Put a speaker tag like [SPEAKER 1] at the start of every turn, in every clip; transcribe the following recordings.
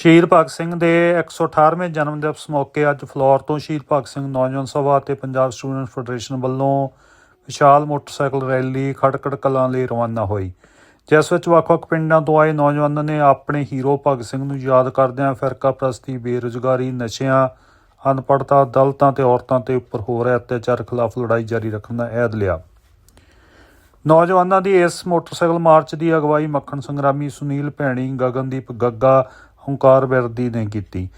[SPEAKER 1] ਸ਼ਹੀਦ ਭਗਤ ਸਿੰਘ ਦੇ 118ਵੇਂ ਜਨਮ ਦਿਵਸ ਮੌਕੇ ਅੱਜ ਫਲੋਰ ਤੋਂ ਸ਼ਹੀਦ ਭਗਤ ਸਿੰਘ ਨੌਜਵਾਨ ਸਭਾ ਅਤੇ ਪੰਜਾਬ ਸਟੂਡੈਂਟ ਫੈਡਰੇਸ਼ਨ ਵੱਲੋਂ ਵਿਸ਼ਾਲ ਮੋਟਰਸਾਈਕਲ ਰੈਲੀ ਖੜਕੜ ਕਲਾਂ ਲਈ ਰਵਾਨਾ ਹੋਈ। ਜਿਸ ਵਿੱਚ ਵੱਖ-ਵੱਖ ਪਿੰਡਾਂ ਤੋਂ ਆਏ ਨੌਜਵਾਨਾਂ ਨੇ ਆਪਣੇ ਹੀਰੋ ਭਗਤ ਸਿੰਘ ਨੂੰ ਯਾਦ ਕਰਦਿਆਂ ਫਿਰਕਾ ਪ੍ਰਸਤੀ, ਬੇਰੁਜ਼ਗਾਰੀ, ਨਸ਼ਿਆਂ ਅਨਪੜਤਾ ਦਲਤਾਂ ਤੇ ਔਰਤਾਂ ਤੇ ਉੱਪਰ ਹੋ ਰਹੇ ਅਤਿਆਚਾਰ ਖਿਲਾਫ ਲੜਾਈ ਜਾਰੀ ਰੱਖਣ ਦਾ ਅਹਿਦ ਲਿਆ। ਨੌਜਵਾਨਾਂ ਦੀ ਇਸ ਮੋਟਰਸਾਈਕਲ ਮਾਰਚ ਦੀ ਅਗਵਾਈ ਮੱਖਣ ਸੰਗਰਾਮੀ ਸੁਨੀਲ ਭੈਣੀ, ਗਗਨਦੀਪ ਗੱਗਾ ਹੰਕਾਰ ਬਿਰਦੀ ਨੇ ਕੀਤੀ।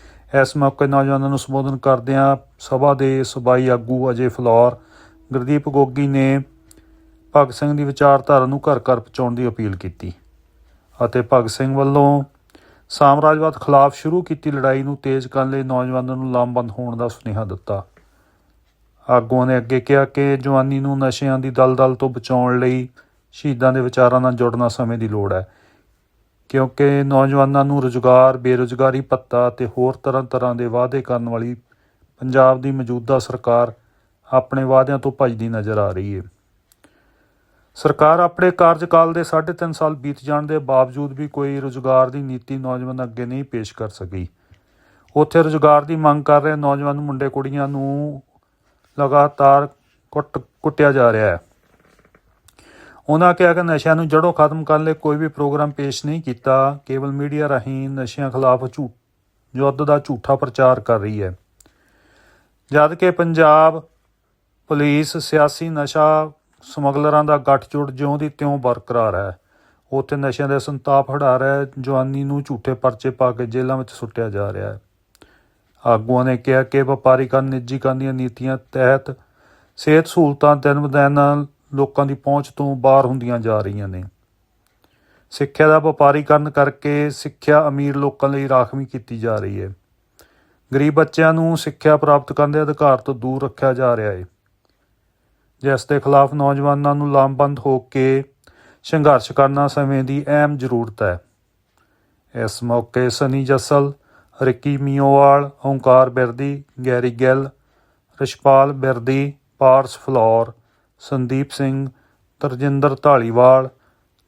[SPEAKER 1] ਇਸ ਮੌਕੇ ਨੌਜਵਾਨਾਂ ਨੂੰ ਸੰਬੋਧਨ ਕਰਦਿਆਂ ਸਭਾ ਦੇ ਸਬਾਈ ਆਗੂ ਅਜੇ ਫਲੌਰ, ਗੁਰਦੀਪ ਗੋਗੀ ਨੇ ਭਗਤ ਸਿੰਘ ਦੀ ਵਿਚਾਰਧਾਰਾ ਨੂੰ ਘਰ ਘਰ ਪਹੁੰਚਾਉਣ ਦੀ ਅਪੀਲ ਕੀਤੀ ਅਤੇ ਭਗਤ ਸਿੰਘ ਵੱਲੋਂ ਸਾਮਰਾਜਵਾਦ ਖਿਲਾਫ ਸ਼ੁਰੂ ਕੀਤੀ ਲੜਾਈ ਨੂੰ ਤੇਜ਼ ਕਰਨ ਲਈ ਨੌਜਵਾਨਾਂ ਨੂੰ ਲਾਮਬੰਦ ਹੋਣ ਦਾ ਸੁਨੇਹਾ ਦਿੱਤਾ। ਆਗੂਆਂ ਨੇ ਅੱਗੇ ਕਿਹਾ ਕਿ ਜਵਾਨੀ ਨੂੰ ਨਸ਼ਿਆਂ ਦੀ ਦਲਦਲ ਤੋਂ ਬਚਾਉਣ ਲਈ ਸ਼ਹੀਦਾਂ ਦੇ ਵਿਚਾਰਾਂ ਨਾਲ ਜੁੜਨਾ ਸਮੇਂ ਦੀ ਲੋੜ ਹੈ। ਕਿਉਂਕਿ ਨੌਜਵਾਨਾਂ ਨੂੰ ਰੁਜ਼ਗਾਰ, ਬੇਰੁਜ਼ਗਾਰੀ, ਭੱਤਾ ਅਤੇ ਹੋਰ ਤਰ੍ਹਾਂ ਤਰ੍ਹਾਂ ਦੇ ਵਾਅਦੇ ਕਰਨ ਵਾਲੀ ਪੰਜਾਬ ਦੀ ਮੌਜੂਦਾ ਸਰਕਾਰ ਆਪਣੇ ਵਾਅਦਿਆਂ ਤੋਂ ਭੱਜਦੀ ਨਜ਼ਰ ਆ ਰਹੀ ਹੈ। ਸਰਕਾਰ ਆਪਣੇ ਕਾਰਜਕਾਲ ਦੇ 3.5 ਸਾਲ ਬੀਤ ਜਾਣ ਦੇ ਬਾਵਜੂਦ ਵੀ ਕੋਈ ਰੁਜ਼ਗਾਰ ਦੀ ਨੀਤੀ ਨੌਜਵਾਨਾਂ ਅੱਗੇ ਨਹੀਂ ਪੇਸ਼ ਕਰ ਸਕੀ। ਉੱਥੇ ਰੁਜ਼ਗਾਰ ਦੀ ਮੰਗ ਕਰ ਰਹੇ ਨੌਜਵਾਨ ਮੁੰਡੇ ਕੁੜੀਆਂ ਨੂੰ ਲਗਾਤਾਰ ਕੁੱਟ ਕੁੱਟਿਆ ਜਾ ਰਿਹਾ ਹੈ। ਉਹਨਾਂ ਕਿਹਾ ਕਿ ਨਸ਼ਿਆਂ ਨੂੰ ਜੜੋਂ ਖਤਮ ਕਰਨ ਲਈ ਕੋਈ ਵੀ ਪ੍ਰੋਗਰਾਮ ਪੇਸ਼ ਨਹੀਂ ਕੀਤਾ, ਕੇਵਲ ਮੀਡੀਆ ਰਾਹੀਂ ਨਸ਼ਿਆਂ ਖਿਲਾਫ ਝੂਠ ਯੁੱਧ ਦਾ ਝੂਠਾ ਪ੍ਰਚਾਰ ਕਰ ਰਹੀ ਹੈ। ਜਦ ਕਿ ਪੰਜਾਬ ਪੁਲਿਸ ਸਿਆਸੀ ਨਸ਼ਾ ਸਮਗਲਰਾਂ ਦਾ ਗੱਠਜੋੜ ਜਿਉਂ ਦੀ ਤਿਉਂ ਬਰਕਰਾਰ ਹੈ। ਉੱਥੇ ਨਸ਼ਿਆਂ ਦੇ ਸੰਤਾਪ ਹੜਾ ਰਿਹਾ ਹੈ ਜਵਾਨੀ ਨੂੰ ਝੂਠੇ ਪਰਚੇ ਪਾ ਕੇ ਜੇਲ੍ਹਾਂ ਵਿੱਚ ਸੁੱਟਿਆ ਜਾ ਰਿਹਾ ਹੈ। ਆਗੂਆਂ ਨੇ ਕਿਹਾ ਕਿ ਵਪਾਰੀਕਰਨ ਨਿੱਜੀਕਰਨ ਦੀਆਂ ਨੀਤੀਆਂ ਤਹਿਤ ਸਿਹਤ ਸਹੂਲਤਾਂ ਦਿਨ ਬਦਿਨ ਲੋਕਾਂ ਦੀ ਪਹੁੰਚ ਤੋਂ ਬਾਹਰ ਹੁੰਦੀਆਂ ਜਾ ਰਹੀਆਂ ਨੇ। ਸਿੱਖਿਆ ਦਾ ਵਪਾਰੀਕਰਨ ਕਰਕੇ ਸਿੱਖਿਆ ਅਮੀਰ ਲੋਕਾਂ ਲਈ ਰਾਖਵੀਂ ਕੀਤੀ ਜਾ ਰਹੀ ਹੈ। ਗਰੀਬ ਬੱਚਿਆਂ ਨੂੰ ਸਿੱਖਿਆ ਪ੍ਰਾਪਤ ਕਰਨ ਦੇ ਅਧਿਕਾਰ ਤੋਂ ਦੂਰ ਰੱਖਿਆ ਜਾ ਰਿਹਾ ਹੈ। ਜਿਸ ਦੇ ਖਿਲਾਫ ਨੌਜਵਾਨਾਂ ਨੂੰ ਲਾਮਬੰਦ ਹੋ ਕੇ ਸੰਘਰਸ਼ ਕਰਨਾ ਸਮੇਂ ਦੀ ਅਹਿਮ ਜ਼ਰੂਰਤ ਹੈ। ਇਸ ਮੌਕੇ ਸਨੀ ਜਸਲ, ਰਿੱਕੀ ਮੀਓਵਾਲ, ਓਂਕਾਰ ਬਿਰਦੀ, ਗੈਰੀ ਗਿੱਲ, ਰਿਸ਼ਪਾਲ ਬਿਰਦੀ, ਪਾਰਸ ਫਲੌਰ ਸੰਦੀਪ ਸਿੰਘ, ਤਰਜਿੰਦਰ ਢਾਲੀਵਾਲ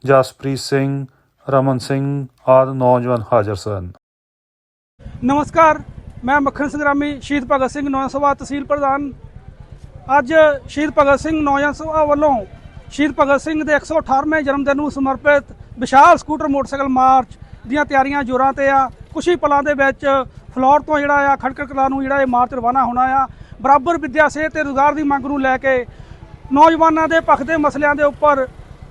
[SPEAKER 1] ਜਸਪ੍ਰੀਤ ਸਿੰਘ, ਰਮਨ ਸਿੰਘ ਆਦਿ ਨੌਜਵਾਨ ਹਾਜ਼ਰ ਸਨ।
[SPEAKER 2] ਨਮਸਕਾਰ, ਮੈਂ ਮੱਖਣ ਸੰਗਰਾਮੀ ਸ਼ਹੀਦ ਭਗਤ ਸਿੰਘ ਨੌਜਵਾਨ ਸਭਾ ਤਹਿਸੀਲ ਪ੍ਰਧਾਨ। ਅੱਜ ਸ਼ਹੀਦ ਭਗਤ ਸਿੰਘ ਨੌਜਵਾਨ ਸਭਾ ਵੱਲੋਂ ਸ਼ਹੀਦ ਭਗਤ ਸਿੰਘ ਦੇ 118ਵੇਂ ਜਨਮ ਦਿਨ ਨੂੰ ਸਮਰਪਿਤ ਵਿਸ਼ਾਲ ਸਕੂਟਰ ਮੋਟਰਸਾਈਕਲ ਮਾਰਚ ਦੀਆਂ ਤਿਆਰੀਆਂ ਜ਼ੋਰਾਂ ਤੇ ਆ। ਖੁਸ਼ੀ ਪਲਾਂ ਦੇ ਵਿੱਚ ਫਲੋਰ ਤੋਂ ਜਿਹੜਾ ਆ ਖੜਕੜ ਕਲਾ ਨੂੰ ਜਿਹੜਾ ਇਹ ਮਾਰਚ ਰਵਾਨਾ ਹੋਣਾ ਆ। ਬਰਾਬਰ ਵਿੱਦਿਆ ਸਿਹਤ ਤੇ ਰੁਜ਼ਗਾਰ ਦੀ ਮੰਗ ਨੂੰ ਲੈ ਕੇ ਨੌਜਵਾਨਾਂ ਦੇ ਪੱਖ ਦੇ ਮਸਲਿਆਂ ਦੇ ਉੱਪਰ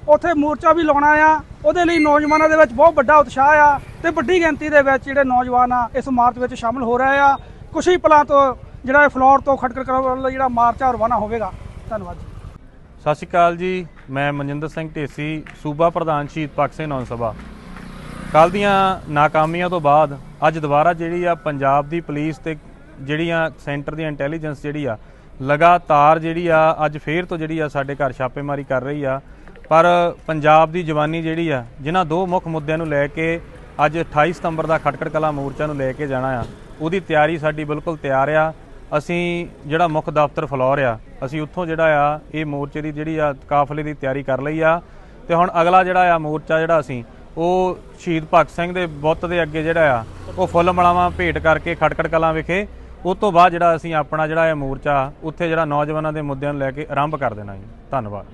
[SPEAKER 2] ਉੱਥੇ ਮੋਰਚਾ ਵੀ ਲਾਉਣਾ ਆ। ਉਹਦੇ ਲਈ ਨੌਜਵਾਨਾਂ ਦੇ ਵਿੱਚ ਬਹੁਤ ਵੱਡਾ ਉਤਸ਼ਾਹ ਆ ਤੇ ਵੱਡੀ ਗਿਣਤੀ ਦੇ ਵਿੱਚ ਜਿਹੜੇ ਨੌਜਵਾਨ ਆ, ਇਸ ਮਾਰਚ ਵਿੱਚ ਸ਼ਾਮਲ ਹੋ ਰਹੇ ਆ। ਕੁਛ ਹੀ ਪਲਾਂ ਤੋਂ ਜਿਹੜਾ ਇਹ ਫਲੋਰ ਤੋਂ ਖਟਕੜ ਕਰਨ ਵੱਲ ਜਿਹੜਾ ਮਾਰਚ ਆ ਰਵਾਨਾ ਹੋਵੇਗਾ। ਧੰਨਵਾਦ ਜੀ।
[SPEAKER 3] ਸਤਿ ਸ਼੍ਰੀ ਅਕਾਲ ਜੀ। ਮੈਂ ਮਨਜਿੰਦਰ ਸਿੰਘ ਢੇਸੀ, ਸੂਬਾ ਪ੍ਰਧਾਨ ਸ਼ਹੀਦ ਭਗਤ ਸਿੰਘ ਨੌਜਵਾਨ ਸਭਾ। ਕੱਲ ਦੀਆਂ ਨਾਕਾਮੀਆਂ ਤੋਂ ਬਾਅਦ ਅੱਜ ਦੁਬਾਰਾ ਜਿਹੜੀ ਆ ਪੰਜਾਬ ਦੀ ਪੁਲਿਸ ਤੇ ਜਿਹੜੀਆਂ ਸੈਂਟਰ ਦੀ ਇੰਟੈਲੀਜੈਂਸ ਜਿਹੜੀ ਆ ਲਗਾਤਾਰ ਜਿਹੜੀ ਆ, ਅੱਜ ਫੇਰ ਤੋਂ ਜਿਹੜੀ ਆ ਸਾਡੇ ਘਰ ਛਾਪੇਮਾਰੀ ਕਰ ਰਹੀ ਆ। ਪਰ ਪੰਜਾਬ ਦੀ ਜਵਾਨੀ ਜਿਹੜੀ ਆ, ਜਿਨ੍ਹਾਂ ਦੋ ਮੁੱਖ ਮੁੱਦਿਆਂ ਨੂੰ ਲੈ ਕੇ ਅੱਜ 28 ਸਤੰਬਰ ਦਾ ਖਟਕੜ ਕਲਾ ਮੋਰਚਾ ਨੂੰ ਲੈ ਕੇ ਜਾਣਾ ਆ, ਉਹਦੀ ਤਿਆਰੀ ਸਾਡੀ ਬਿਲਕੁਲ ਤਿਆਰ ਆ। ਅਸੀਂ ਜਿਹੜਾ ਮੁੱਖ ਦਫ਼ਤਰ ਫਲੋਰ ਆ, ਅਸੀਂ ਉੱਥੋਂ ਜਿਹੜਾ ਆ, ਇਹ ਮੋਰਚੇ ਦੀ ਜਿਹੜੀ ਆ, ਕਾਫਲੇ ਦੀ ਤਿਆਰੀ ਕਰ ਲਈ ਆ। ਤੇ ਹੁਣ ਅਗਲਾ ਜਿਹੜਾ ਆ ਮੋਰਚਾ ਜਿਹੜਾ ਅਸੀਂ, ਉਹ ਸ਼ਹੀਦ ਭਗਤ ਸਿੰਘ ਦੇ ਬੁੱਤ ਦੇ ਅੱਗੇ ਜਿਹੜਾ ਆ, ਉਹ ਫੁੱਲ ਮਲਾਵਾਂ ਭੇਟ ਕਰਕੇ ਖਟਕੜ ਕਲਾਂ ਵਿਖੇ ਉਸ ਤੋਂ ਬਾਅਦ ਜਿਹੜਾ ਅਸੀਂ ਆਪਣਾ ਜਿਹੜਾ ਇਹ ਮੋਰਚਾ, ਉੱਥੇ ਜਿਹੜਾ ਨੌਜਵਾਨਾਂ ਦੇ ਮੁੱਦਿਆਂ ਨੂੰ ਲੈ ਕੇ ਆਰੰਭ ਕਰ ਦੇਣਾ ਜੀ। ਧੰਨਵਾਦ।